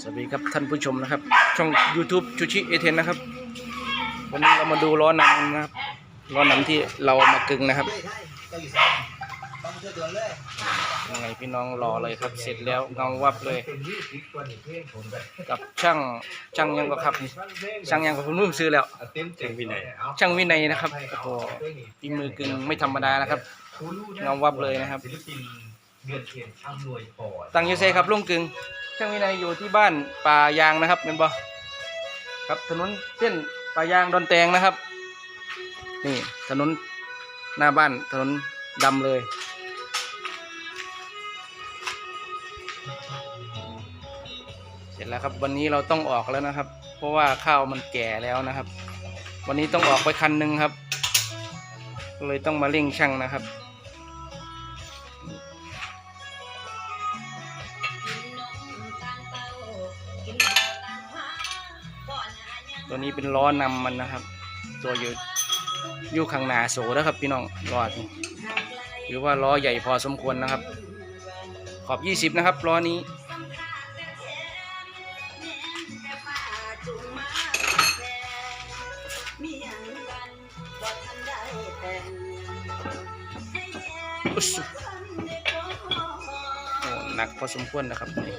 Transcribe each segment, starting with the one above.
สวัสดีครับท่านผู้ชมนะครับ ช่อง YouTube ชูชิเอเทนนะครับ วันนี้เรามาดูล้อนำนะครับล้อนำที่เรามากึงนะครับยังไงพี่น้องรอเลยครับ เสร็จแล้วเงาวับเลย กับช่างช่างยังก็ครับ ช่างยังก็ผมนุ่มซื้อแล้ว ช่างวินัยช่างวินัยนะครับโอ้โหฝีมือกึงไม่ธรรมดานะครับเงาวับเลยนะครับ ตังยูเซครับลุงกึง ช่างวินัยอยู่ที่บ้านป่ายางนะครับเป็นบ่ครับถนนเส้นป่ายางดอนแตงนะครับ นี่ถนนหน้าบ้านถนนดำเลยเสร็จแล้วครับวันนี้เราต้องออกแล้วนะครับ เพราะว่าข้าวมันแก่แล้วนะครับ วันนี้ต้องออกไปคันหนึ่งครับ เลยต้องมาเร่งช่างนะครับ ตัวนี้เป็นล้อนำมันนะครับ ตัวอยู่อยู่ข้างหน้าโสนะครับพี่น้องรอดหรือว่าล้อใหญ่พอสมควรนะครับ ขอบ 20 นะครับล้อนี้โอ้หนักพอสมควรนะครับตัวนี้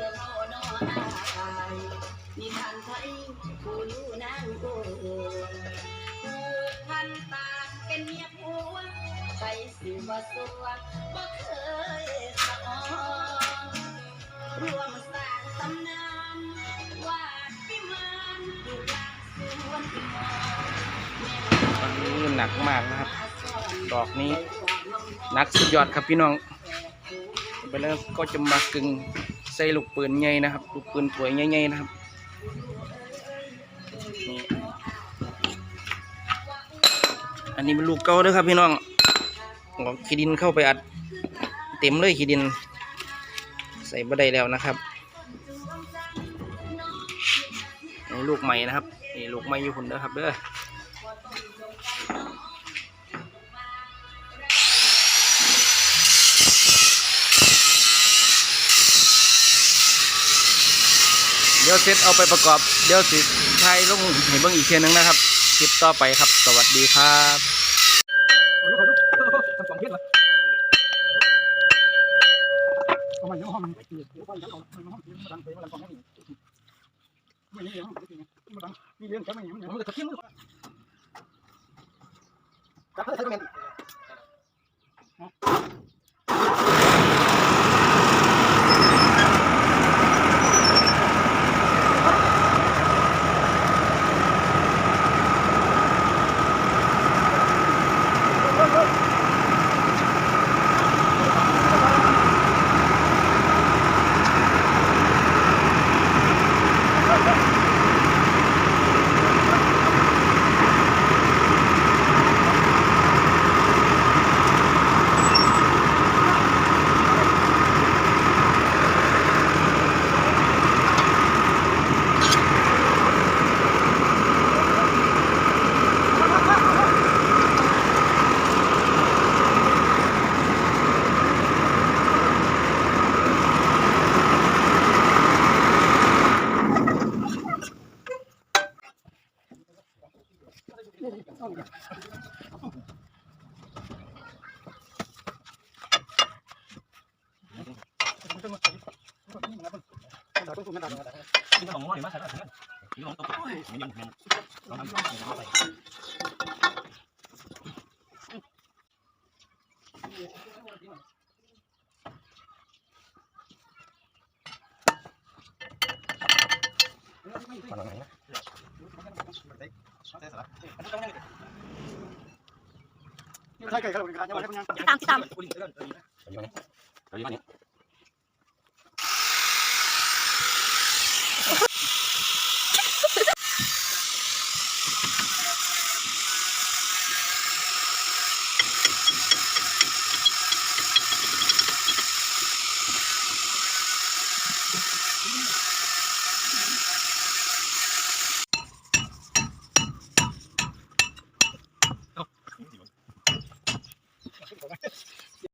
ไทยผู้อยู่นางโกผูกพันตาเป็นเมียผัวไปสิว่สัวบ่เคยสะออนรวมสร้างตำนานวาดพิมานอยู่กลางสวนที่มอตอนนี้หนักมากนะครับ ดอกนี้หนักสุดยอดครับพี่น้องไปแล้วก็จะมากึ่งใส่ลูกปืนใหญ่นะครับ ลูกปืนถวยใหญ่ๆนะครับ นี่อันนี้เป็นลูกเก่าด้วยครับพี่น้องเอขี้ดินเข้าไปอัด เต็มเลยขี้ดิน ใส่บ่ได้แล้วนะครับนี่ลูกใหม่นะครับนี่ลูกใหม่อยู่คนเด้อครับเด้อเดี๋ยวเซตเอาไปประกอบ เดี๋ยวสิ ทยลงให้เบิ่งอีกเทียนึงนะครับ คลิปต่อไปครับ สวัสดีครับขมาเลี้ยงเอาไม่เลี้องมังเลี้ยงมันจะเที่มือจับเขาได้ใช้ก็เน 你懂我，你妈才干什么？你懂懂，你懂懂，懂懂懂。 ใช่ไก่กระโดดกระดานยังไงครับคุณยังตามที่ตาม เอาอยู่เนี่ย